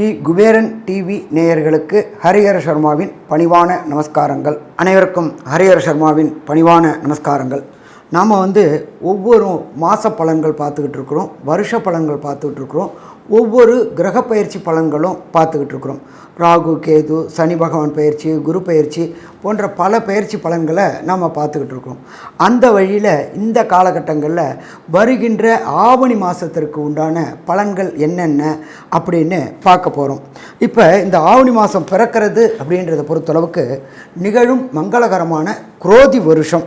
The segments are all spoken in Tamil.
ஸ்ரீ குபேரன் டிவி நேயர்களுக்கு ஹரிஹர சர்மாவின் பணிவான நமஸ்காரங்கள். அனைவருக்கும் ஹரிஹர சர்மாவின் பணிவான நமஸ்காரங்கள். நாம் வந்து ஒவ்வொரு மாத பலன்கள் பார்த்துக்கிட்டு இருக்கிறோம் வருஷ பலன்கள் பார்த்துக்கிட்டு இருக்கிறோம். ஒவ்வொரு கிரக பயிற்சி பலன்களும் பார்த்துக்கிட்டு இருக்கிறோம். ராகு கேது சனி பகவான் பயிற்சி குரு பயிற்சி போன்ற பல பயிற்சி பலன்களை நாம் பார்த்துக்கிட்டு இருக்கோம் அந்த வழியில் இந்த காலகட்டங்களில் வருகின்ற ஆவணி மாதத்திற்கு உண்டான பலன்கள் என்னென்ன அப்படின்னு பார்க்க போகிறோம் இப்போ இந்த ஆவணி மாதம் பிறக்கிறது அப்படின்றத பொறுத்தளவுக்கு நிகழும் மங்களகரமான குரோதி வருஷம்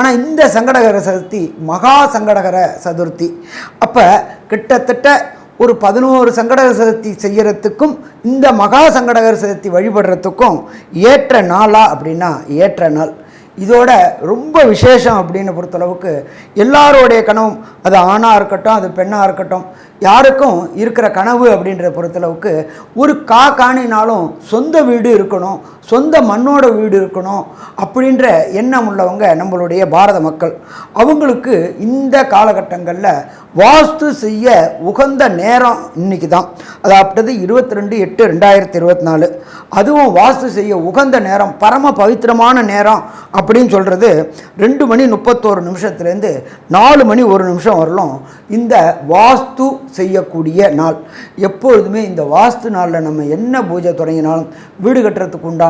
ஆனால் இந்த சங்கடகர சதுர்த்தி மகா சங்கடகர சதுர்த்தி. அப்போ கிட்டத்தட்ட ஒரு பதினோரு சங்கடகர சதுர்த்தி செய்கிறதுக்கும் இந்த மகா சங்கடகர சதுர்த்தி வழிபடுறதுக்கும் ஏற்ற நாளா அப்படின்னா ஏற்ற நாள். இதோட ரொம்ப விசேஷம் அப்படின்னு பொறுத்தளவுக்கு எல்லாரோடைய கனவும் அது ஆணாக இருக்கட்டும் அது பெண்ணாக இருக்கட்டும் யாருக்கும் இருக்கிற கனவு அப்படின்றத பொறுத்தளவுக்கு ஒரு கா காணினாலும் சொந்த வீடு இருக்கணும் சொந்த மண்ணோட வீடு இருக்கணும் அப்படின்ற எண்ணம் உள்ளவங்க நம்மளுடைய பாரத மக்கள். அவங்களுக்கு இந்த காலகட்டங்களில் வாஸ்து செய்ய உகந்த நேரம் இன்னைக்கு தான் அதாவது இருபத்தி ரெண்டு எட்டு ரெண்டாயிரத்தி இருபத்தி நாலு அதுவும் வாஸ்து செய்ய உகந்த நேரம் பரம பவித்திரமான நேரம் அப்படின்னு சொல்கிறது ரெண்டு மணி முப்பத்தோரு நிமிஷத்துலேருந்து நாலு மணி ஒரு நிமிஷம் வரலும் இந்த வாஸ்து செய்யக்கூடிய நாள். எப்பொழுதுமே இந்த வாஸ்து நாளில் நம்ம என்ன பூஜை தொடங்கினாலும் வீடு கட்டுறதுக்கு உண்டான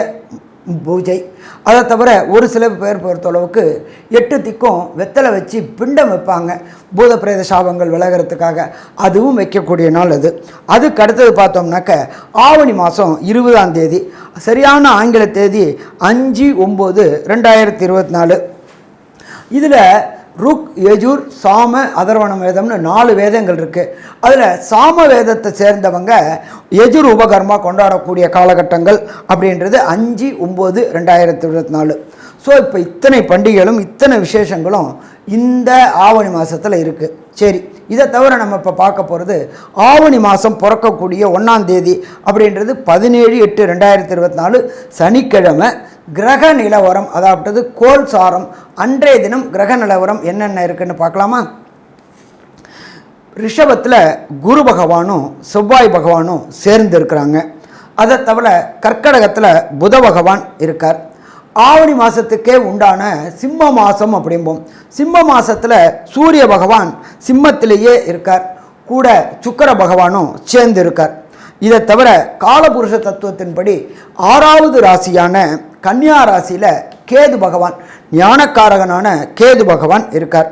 பூஜை. அதை தவிர ஒரு சில பேர் பொறுத்தளவுக்கு எட்டு திக்கும் வெத்தலை வச்சு பிண்டம் வைப்பாங்க. பூத பிரேத சாபங்கள் விலகிறதுக்காக அதுவும் வைக்கக்கூடிய நாள் அது. அதுக்கு அடுத்தது பார்த்தோம்னாக்க ஆவணி மாதம் இருபதாம் தேதி. சரியான ஆங்கில தேதி அஞ்சு ஒம்பது ரெண்டாயிரத்தி இருபத்தி நாலு. இதில் ருக் யஜூர் சாம அதர்வண வேதம்னு நாலு வேதங்கள் இருக்குது அதில் சாம வேதத்தை சேர்ந்தவங்க யஜுர் உபகர்மா கொண்டாடக்கூடிய காலகட்டங்கள் அப்படின்றது அஞ்சு ஒம்பது ரெண்டாயிரத்தி இருபத்தி நாலு. ஸோ இப்போ இத்தனை பண்டிகைகளும் இத்தனை விசேஷங்களும் இந்த ஆவணி மாதத்தில் இருக்குது சரி இதை தவிர நம்ம இப்போ பார்க்க போகிறது ஆவணி மாதம் பிறக்கக்கூடிய ஒன்றாம் தேதி அப்படின்றது பதினேழு எட்டு ரெண்டாயிரத்தி இருபத்தி நாலு சனிக்கிழமை கிரக நிலவரம் அதாவது கோல் சாரம் அன்றைய தினம் கிரக நிலவரம் என்னென்ன இருக்குன்னு பார்க்கலாமா? ரிஷபத்தில் குரு பகவானும் செவ்வாய் பகவானும் சேர்ந்து இருக்கிறாங்க. அதை தவிர கர்க்கடகத்தில் புத பகவான் இருக்கார். ஆவணி மாதத்துக்கே உண்டான சிம்ம மாதம் அப்படிம்போம். சிம்ம மாதத்தில் சூரிய பகவான் சிம்மத்திலேயே இருக்கார். கூட சுக்கர பகவானும் சேர்ந்து இருக்கார். இதை தவிர காலபுருஷ தத்துவத்தின்படி ஆறாவது ராசியான கன்னியா ராசியில் கேது பகவான் ஞானக்காரகனான கேது பகவான் இருக்கார்.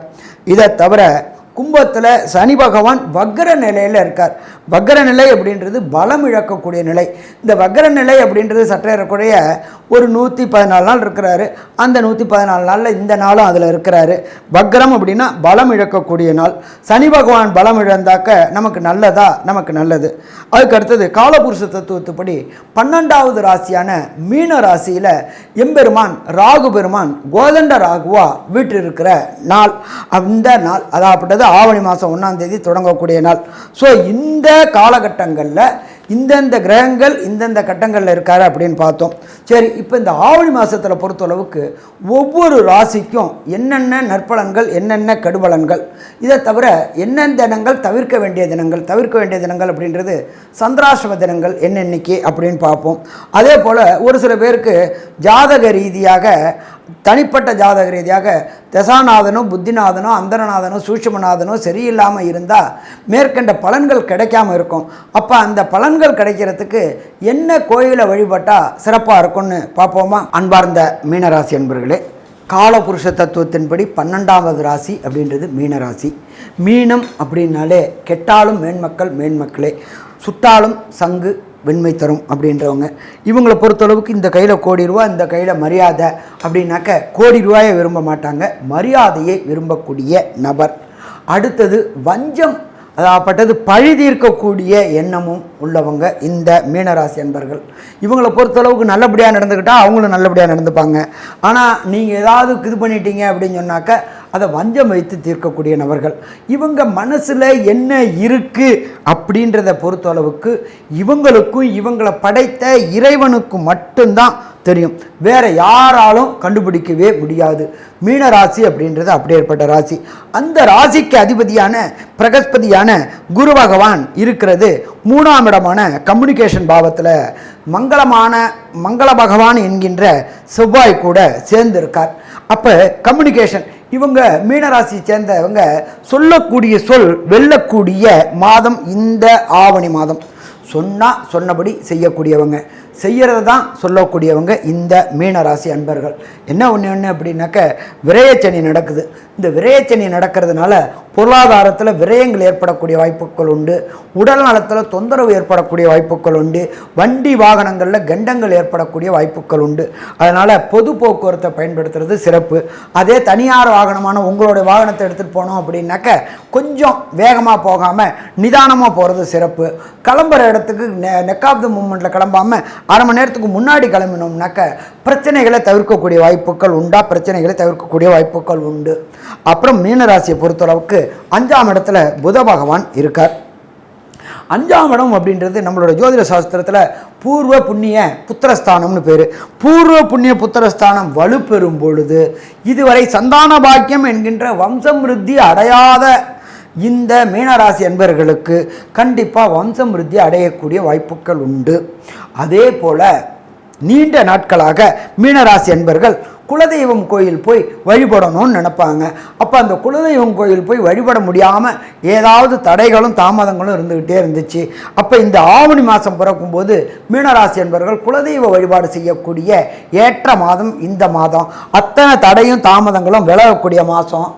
இதை தவிர கும்பத்தில் சனி பகவான் வக்ர நிலையில் இருக்கார். வக்ர நிலை அப்படின்றது பலம் இழக்கக்கூடிய நிலை. இந்த வக்ர நிலை அப்படின்றது சற்றேறக்கூடிய ஒரு நூற்றி பதினாலு நாள் இருக்கிறாரு. அந்த நூற்றி பதினாலு நாளில் இந்த நாளும் அதில் இருக்கிறாரு. வக்கரம் அப்படின்னா பலம் இழக்கக்கூடிய நாள். சனி பகவான் பலம் இழந்தாக்க நமக்கு நல்லதா? நமக்கு நல்லது. அதுக்கு அடுத்தது காலபுருஷ தத்துவத்துப்படி பன்னெண்டாவது ராசியான மீன ராசியில் எம்பெருமான் ராகு பெருமான் கோதண்ட ராகுவா இருக்கிற நாள். அந்த நாள் அதாவது ஆவணி மாதம் ஒன்றாம் தேதி தொடங்கக்கூடிய நாள். ஸோ இந்த காலகட்டங்களில் இந்தந்த கிரகங்கள் இந்தந்த கட்டங்களில் இருக்காரு அப்படின்னு பார்த்தோம். சரி இப்போ இந்த ஆவணி மாதத்தில் பொறுத்தளவுக்கு ஒவ்வொரு ராசிக்கும் என்னென்ன நற்பலன்கள் என்னென்ன கெடுபலன்கள்? இதை தவிர என்னென்ன தினங்கள் தவிர்க்க வேண்டிய தினங்கள் தவிர்க்க வேண்டிய தினங்கள் அப்படின்றது சந்திராசிரம தினங்கள் என்னென்னைக்கு அப்படின்னு பார்ப்போம். அதே போல் ஒரு சில பேருக்கு ஜாதக ரீதியாக தனிப்பட்ட ஜாதக ரீதியாக தசாநாதனும் புத்திநாதனும் அந்தரநாதனும் சூட்சமநாதனும் சரியில்லாமல் இருந்தால் மேற்கண்ட பலன்கள் கிடைக்காம இருக்கும். அப்போ அந்த பலன்கள் கிடைக்கிறதுக்கு என்ன கோயிலை வழிபட்டால் சிறப்பாக இருக்கும்னு பார்ப்போமா? அன்பார்ந்த மீனராசி அன்பர்களே காலபுருஷ தத்துவத்தின்படி பன்னெண்டாவது ராசி அப்படின்றது மீனராசி. மீனம் அப்படின்னாலே கெட்டாலும் மேன்மக்கள் மேன்மக்களே சுட்டாலும் சங்கு வெண்மை தரும் அப்படின்றவங்க. இவங்களை பொறுத்தளவுக்கு இந்த கையில் கோடி ரூபா இந்த கையில் மரியாதை அப்படின்னாக்க கோடி ரூபாயை விரும்ப மாட்டாங்க. மரியாதையை விரும்பக்கூடிய நபர். அடுத்தது வஞ்சம் அதாகப்பட்டது பழி தீர்க்கக்கூடிய எண்ணமும் உள்ளவங்க இந்த மீனராசி அன்பர்கள். இவங்களை பொறுத்தளவுக்கு நல்லபடியாக நடந்துக்கிட்டால் அவங்களும் நல்லபடியாக நடந்துப்பாங்க. ஆனால் நீங்கள் ஏதாவது இது பண்ணிட்டீங்க அப்படின்னு சொன்னாக்க அதை வஞ்சம் வைத்து தீர்க்கக்கூடிய நபர்கள். இவங்க மனசில் என்ன இருக்குது அப்படின்றத பொறுத்தளவுக்கு இவங்களுக்கும் இவங்களை படைத்த இறைவனுக்கும் மட்டும்தான் தெரியும். வேற யாராலும் கண்டுபிடிக்கவே முடியாது. மீன ராசி அப்படின்றது அப்படியேற்பட்ட ராசி. அந்த ராசிக்கு அதிபதியான பிரகஸ்பதியான குரு பகவான் இருக்கிறது. மூணாம் இடமான கம்யூனிகேஷன் பாவத்தில். மங்களமான மங்கள பகவான் என்கின்ற செவ்வாய் கூட சேர்ந்திருக்கார். அப்போ கம்யூனிகேஷன் இவங்க மீனராசியை சேர்ந்தவங்க சொல்லக்கூடிய சொல் வெல்லக்கூடிய மாதம் இந்த ஆவணி மாதம். சொன்னால் சொன்னபடி செய்யக்கூடியவங்க. செய்கிறத தான் சொல்லக்கூடியவங்க இந்த மீனராசி அன்பர்கள். என்ன ஒன்று ஒன்று அப்படின்னாக்க விரயச்சனி நடக்குது. இந்த விரயச்சனி நடக்கிறதுனால பொருளாதாரத்தில் விரயங்கள் ஏற்படக்கூடிய வாய்ப்புகள் உண்டு. உடல் நலத்தில் தொந்தரவு ஏற்படக்கூடிய வாய்ப்புகள் உண்டு. வண்டி வாகனங்களில் கண்டங்கள் ஏற்படக்கூடிய வாய்ப்புகள் உண்டு. அதனால் பொது போக்குவரத்தை பயன்படுத்துறது சிறப்பு. அதே தனியார் வாகனமான உங்களுடைய வாகனத்தை எடுத்துகிட்டு போனோம் அப்படின்னாக்க கொஞ்சம் வேகமாக போகாமல் நிதானமாக போகிறது சிறப்பு. கிளம்புற இடத்துக்கு நெ நெக் ஆஃப் த மூமெண்ட்டில் கிளம்பாமல் அரை மணி நேரத்துக்கு முன்னாடி கிளம்பினோம்னாக்க பிரச்சனைகளை தவிர்க்கக்கூடிய வாய்ப்புகள் உண்டா? பிரச்சனைகளை தவிர்க்கக்கூடிய வாய்ப்புகள் உண்டு. அப்புறம் மீனராசியை பொறுத்தளவுக்கு அஞ்சாம் இடத்துல புத பகவான் இருக்கார். அஞ்சாம் இடம் அப்படின்றது நம்மளோட ஜோதிட சாஸ்திரத்தில் பூர்வ புண்ணிய புத்திரஸ்தானம்னு பேர். பூர்வ புண்ணிய புத்திரஸ்தானம் வலுப்பெறும் பொழுது இதுவரை சந்தான பாக்கியம் என்கின்ற வம்சமிருத்தி அடையாத இந்த மீனராசி அன்பர்களுக்கு கண்டிப்பாக வம்சமிருத்தி அடையக்கூடிய வாய்ப்புகள் உண்டு. அதே போல் நீண்ட நாட்களாக மீனராசி அன்பர்கள் குலதெய்வம் கோயில் போய் வழிபடணும்னு நினைப்பாங்க. அப்போ அந்த குலதெய்வம் கோயில் போய் வழிபட முடியாமல் ஏதாவது தடைகளும் தாமதங்களும் இருந்துக்கிட்டே இருந்துச்சு. அப்போ இந்த ஆவணி மாதம் பிறக்கும்போது மீனராசி என்பவர்கள் குலதெய்வ வழிபாடு செய்யக்கூடிய ஏற்ற மாதம் இந்த மாதம். அத்தனை தடையும் தாமதங்களும் விலகக்கூடிய மாதம்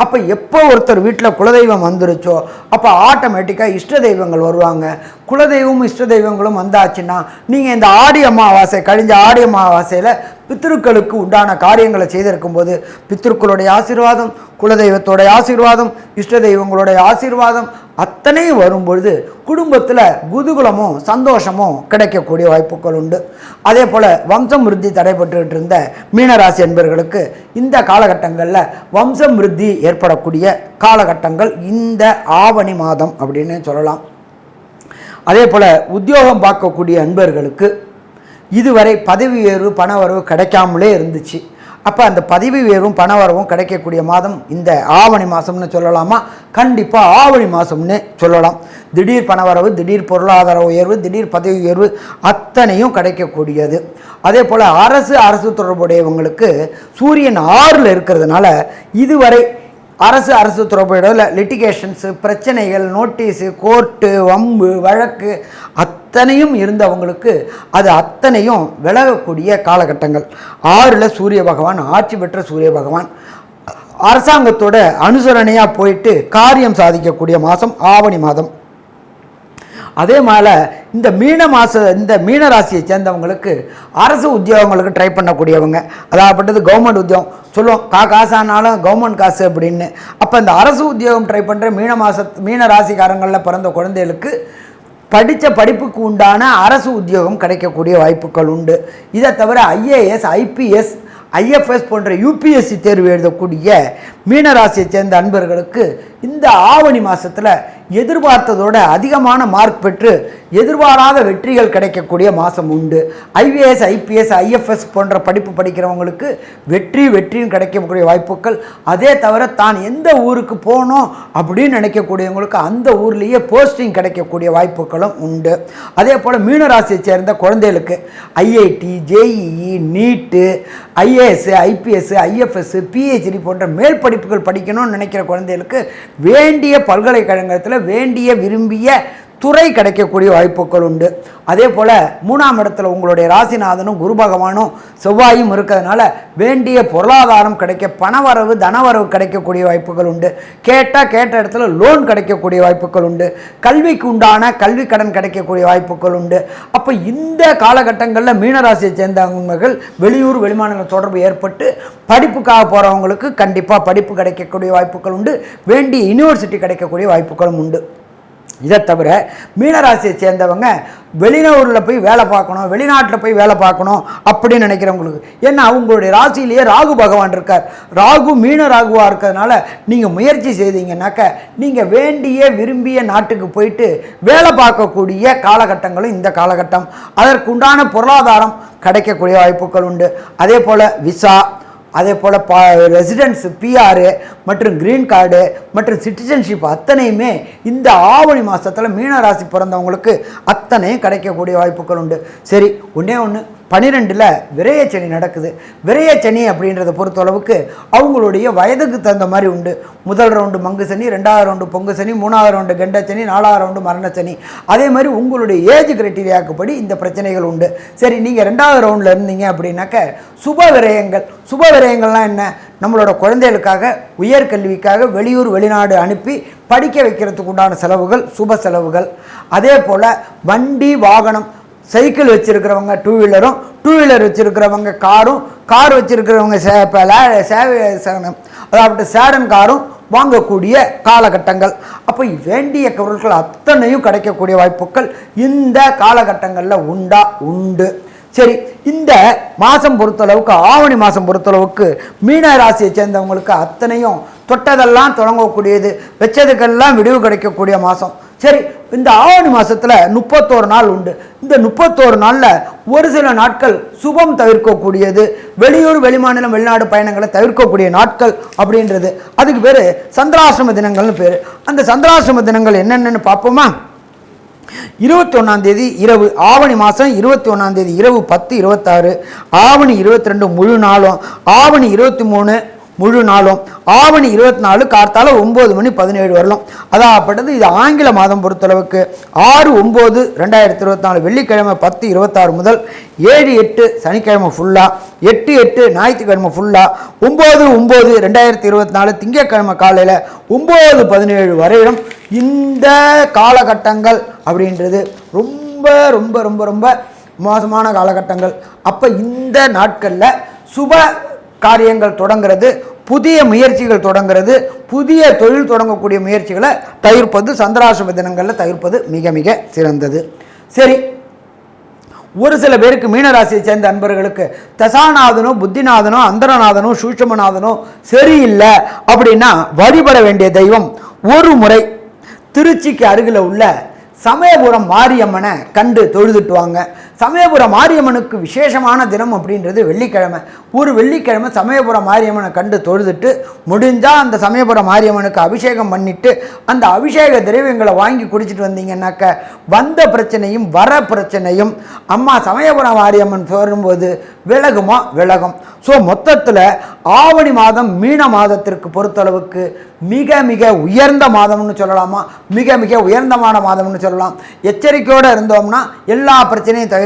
அப்போ எப்போ ஒருத்தர் வீட்டில் குலதெய்வம் வந்துருச்சோ அப்போ ஆட்டோமேட்டிக்காக இஷ்ட தெய்வங்கள் வருவாங்க. குலதெய்வமும் இஷ்ட தெய்வங்களும் வந்தாச்சுன்னா நீங்கள் இந்த ஆடி அமாவாசை கழிஞ்ச ஆடி அமாவாசையில் பித்திருக்களுக்கு உண்டான காரியங்களை செய்திருக்கும் போது பித்திருக்களுடைய ஆசீர்வாதம் குலதெய்வத்தோடைய ஆசீர்வாதம் இஷ்ட தெய்வங்களுடைய ஆசீர்வாதம் அத்தனையும் வரும்பொழுது குடும்பத்தில் குதூகலமும் சந்தோஷமும் கிடைக்கக்கூடிய வாய்ப்புகள் உண்டு. அதே போல் வம்சம் விருத்தி தடைபட்டுக்கிட்டு இருந்த மீனராசி என்பவர்களுக்கு இந்த காலகட்டங்களில் வம்சம் விருத்தி ஏற்படக்கூடிய காலகட்டங்கள் இந்த ஆவணி மாதம் அப்படின்னு சொல்லலாம். அதே போல் உத்தியோகம் பார்க்கக்கூடிய அன்பர்களுக்கு இதுவரை பதவி உயர்வு பண வரவு கிடைக்காமலே இருந்துச்சு. அப்போ அந்த பதவி உயர்வும் பண வரவும் கிடைக்கக்கூடிய மாதம் இந்த ஆவணி மாதம்னு சொல்லலாமா? கண்டிப்பாக ஆவணி மாதம்னு சொல்லலாம். திடீர் பண வரவு திடீர் பொருளாதார உயர்வு திடீர் பதவி உயர்வு அத்தனையும் கிடைக்கக்கூடியது. அதே போல் அரசு அரசு தொடர்புடையவங்களுக்கு சூரியன் ஆறில் இருக்கிறதுனால இதுவரை அரசு அரசு தொடர்புடைய லிட்டிகேஷன்ஸு பிரச்சனைகள் நோட்டீஸு கோர்ட்டு வம்பு வழக்கு அத்தனையும் இருந்தவங்களுக்கு அது அத்தனையும் விலகக்கூடிய காலகட்டங்கள். ஆறில் சூரிய பகவான் ஆட்சி பெற்ற சூரிய பகவான். அரசாங்கத்தோட அனுசரணையாக போயிட்டு காரியம் சாதிக்கக்கூடிய மாதம் ஆவணி மாதம். அதே மாதிரி இந்த மீன மாச இந்த மீன ராசியை சேர்ந்தவங்களுக்கு அரசு உத்தியோகங்களுக்கு ட்ரை பண்ணக்கூடியவங்க. அதாகப்பட்டது கவர்மெண்ட் உத்தியோகம். சொல்லுவோம் கா காசானாலும் கவர்மெண்ட் காசு அப்படின்னு. அப்போ இந்த அரசு உத்தியோகம் ட்ரை பண்ணுற மீன மாச மீன ராசிக்காரங்களில் பிறந்த குழந்தைகளுக்கு படித்த படிப்புக்கு உண்டான அரசு உத்தியோகம் கிடைக்கக்கூடிய வாய்ப்புகள் உண்டு. இதை தவிர ஐஏஎஸ் ஐபிஎஸ் ஐஎஃப்எஸ் போன்ற யூபிஎஸ்சி தேர்வு எழுதக்கூடிய மீனராசியை சேர்ந்த அன்பர்களுக்கு இந்த ஆவணி மாதத்தில் எதிர்பார்த்ததோட அதிகமான மார்க் பெற்று எதிர்பாராத வெற்றிகள் கிடைக்கக்கூடிய மாதம் உண்டு. ஐவிஎஸ் ஐபிஎஸ் ஐஎஃப்எஸ் போன்ற படிப்பு படிக்கிறவங்களுக்கு வெற்றி வெற்றியும் கிடைக்கக்கூடிய வாய்ப்புகள். அதே தவிர தான் எந்த ஊருக்கு போகணும் அப்படின்னு நினைக்கக்கூடியவங்களுக்கு அந்த ஊர்லேயே போஸ்டிங் கிடைக்கக்கூடிய வாய்ப்புகளும் உண்டு. அதே போல் மீனராசியை சேர்ந்த குழந்தைகளுக்கு IIT JEE NEET IAS IPS IFS PhD போன்ற மேல் படிப்புகள் படிக்கணும்னு நினைக்கிற குழந்தைகளுக்கு வேண்டிய பல்கலைக்கழகத்தில் வேண்டிய விரும்பிய துறை கிடைக்கக்கூடிய வாய்ப்புகள் உண்டு. அதே போல் மூணாம் இடத்துல உங்களுடைய ராசிநாதனும் குரு பகவானும் செவ்வாயும் இருக்கிறதுனால வேண்டிய பொருளாதாரம் கிடைக்க பணவரவு தனவரவு கிடைக்கக்கூடிய வாய்ப்புகள் உண்டு. கேட்டால் கேட்ட இடத்துல லோன் கிடைக்கக்கூடிய வாய்ப்புகள் உண்டு. கல்விக்கு உண்டான கல்வி கடன் கிடைக்கக்கூடிய வாய்ப்புகள் உண்டு. அப்போ இந்த காலகட்டங்களில் மீனராசியை சேர்ந்தவங்கள் வெளியூர் வெளிமாநில தொடர்பு ஏற்பட்டு படிப்புக்காக போகிறவங்களுக்கு கண்டிப்பாக படிப்பு கிடைக்கக்கூடிய வாய்ப்புகள் உண்டு. வேண்டிய யூனிவர்சிட்டி கிடைக்கக்கூடிய வாய்ப்புகளும் உண்டு. இதை தவிர மீனராசியை சேர்ந்தவங்க வெளிநூரில் போய் வேலை பார்க்கணும் வெளிநாட்டில் போய் வேலை பார்க்கணும் அப்படின்னு நினைக்கிறவங்களுக்கு ஏன்னா அவங்களுடைய ராசியிலேயே ராகு பகவான் இருக்கார். ராகு மீன ராகுவாக இருக்கிறதுனால நீங்கள் முயற்சி செய்தீங்கன்னாக்க நீங்கள் வேண்டிய விரும்பிய நாட்டுக்கு போயிட்டு வேலை பார்க்கக்கூடிய காலகட்டங்களும் இந்த காலகட்டம். அதற்குண்டான பொருளாதாரம் கிடைக்கக்கூடிய வாய்ப்புகள் உண்டு. அதே போல் விசா அதே போல் பா ரெசிடென்ஸ் பிஆர் மற்றும் கிரீன் கார்டு மற்றும் சிட்டிசன்ஷிப் அத்தனையுமே இந்த ஆவணி மாதத்தில் மீனராசி பிறந்தவங்களுக்கு அத்தனையும் கிடைக்கக்கூடிய வாய்ப்புகள் உண்டு. சரி ஒன்றே ஒன்று பனிரெண்டில் விரையச்சனி நடக்குது. விரயச்சனி அப்படின்றத பொறுத்தளவுக்கு அவங்களுடைய வயதுக்கு தகுந்த மாதிரி உண்டு. முதல் ரவுண்டு மங்கு சனி ரெண்டாவது ரவுண்டு பொங்கு சனி மூணாவது ரவுண்டு கெண்டச்சனி நாலாவது ரவுண்டு மரணச்சனி அதே மாதிரி உங்களுடைய ஏஜ் கிரைட்டீரியாக்குப்படி இந்த பிரச்சனைகள் உண்டு. சரி நீங்கள் ரெண்டாவது ரவுண்டில் இருந்தீங்க அப்படின்னாக்க சுப விரயங்கள். சுப விரயங்கள்லாம் என்ன? நம்மளோட குழந்தைகளுக்காக உயர்கல்விக்காக வெளியூர் வெளிநாடு அனுப்பி படிக்க வைக்கிறதுக்கு உண்டான செலவுகள் சுப செலவுகள். அதே போல் வண்டி வாகனம் சைக்கிள் வச்சுருக்கிறவங்க டூ வீலரும் டூ வீலர் வச்சுருக்கிறவங்க காரும் கார் வச்சுருக்கிறவங்க சே சேவை அதாவது சேடன் காரும் வாங்கக்கூடிய காலகட்டங்கள். அப்போ வேண்டிய பொருட்கள் அத்தனையும் கிடைக்கக்கூடிய வாய்ப்புகள் இந்த காலகட்டங்களில் உண்டா? உண்டு. சரி இந்த மாதம் பொறுத்தளவுக்கு ஆவணி மாதம் பொறுத்தளவுக்கு மீன ராசியை சேர்ந்தவங்களுக்கு அத்தனையும் தொட்டதெல்லாம் தொடங்கக்கூடியது வச்சதுக்கெல்லாம் விடிவு கிடைக்கக்கூடிய மாதம் சரி இந்த ஆவணி மாதத்தில் முப்பத்தோரு நாள் உண்டு. இந்த முப்பத்தோரு நாளில் ஒரு சில நாட்கள் சுபம் தவிர்க்கக்கூடியது வெளியூர் வெளிமாநிலம் வெளிநாடு பயணங்களை தவிர்க்கக்கூடிய நாட்கள் அப்படின்றது. அதுக்கு பேர் சந்திராசிரம தினங்கள்னு பேர். அந்த சந்திராசிரம தினங்கள் என்னென்னு பார்ப்போமா? இருபத்தி ஒன்றாம் தேதி இரவு ஆவணி மாதம் இருபத்தி ஒன்றாம் தேதி இரவு பத்து இருபத்தாறு ஆவணி இருபத்தி ரெண்டு முழு நாளும் ஆவணி இருபத்தி மூணு முழு நாளும். ஆவணி இருபத்தி நாலு கார்த்தால ஒம்பது மணி பதினேழு வரலாம். அதாகப்பட்டது இது ஆங்கில மாதம் பொறுத்தளவுக்கு. ஆறு ஒம்பது ரெண்டாயிரத்தி இருபத்தி நாலு வெள்ளிக்கிழமை பத்து இருபத்தாறு முதல். ஏழு எட்டு சனிக்கிழமை ஃபுல்லாக எட்டு எட்டு ஞாயிற்றுக்கிழமை ஃபுல்லாக ஒம்பது ஒம்பது ரெண்டாயிரத்தி இருபத்தி நாலு திங்கக்கிழமை காலையில் ஒம்பது பதினேழு வரையிலும் இந்த காலகட்டங்கள் அப்படின்றது ரொம்ப ரொம்ப ரொம்ப ரொம்ப மோசமான காலகட்டங்கள். அப்போ இந்த நாட்களில் சுப காரியங்கள் தொடங்கிறது புதிய முயற்சிகள் தொடங்கிறது புதிய தொழில் தொடங்கக்கூடிய முயற்சிகளை தவிர்ப்பது சந்திராசிரம தினங்களில் தவிர்ப்பது மிக மிக சிறந்தது. சரி ஒரு சில பேருக்கு மீனராசியை சேர்ந்த அன்பர்களுக்கு தசாநாதனோ புத்திநாதனோ அந்தரநாதனோ சூட்சமநாதனோ சரியில்லை அப்படின்னா வழிபட வேண்டிய தெய்வம் ஒரு முறை திருச்சிக்கு அருகில் உள்ள சமயபுரம் மாரியம்மனை கண்டு தொழுதுட்டு வாங்க. சமயபுரம் மாரியம்மனுக்கு விசேஷமான தினம் அப்படின்றது வெள்ளிக்கிழமை. ஒரு வெள்ளிக்கிழமை சமயபுரம் மாரியம்மனை கண்டு தொழுதுட்டு முடிஞ்சால் அந்த சமயபுரம் மாரியம்மனுக்கு அபிஷேகம் பண்ணிட்டு அந்த அபிஷேக திரவியங்களை வாங்கி குடிச்சிட்டு வந்தீங்கன்னாக்க வந்த பிரச்சனையும் வர பிரச்சனையும் அம்மா சமயபுரம் மாரியம்மன் போது விலகுமா? விலகும். ஸோ மொத்தத்தில் ஆவணி மாதம் மீன மாதத்திற்கு பொறுத்தளவுக்கு மிக மிக உயர்ந்த மாதம்னு சொல்லலாமா? மிக மிக உயர்ந்தமான மாதம்னு சொல்லலாம். எச்சரிக்கையோடு இருந்தோம்னா எல்லா பிரச்சனையும்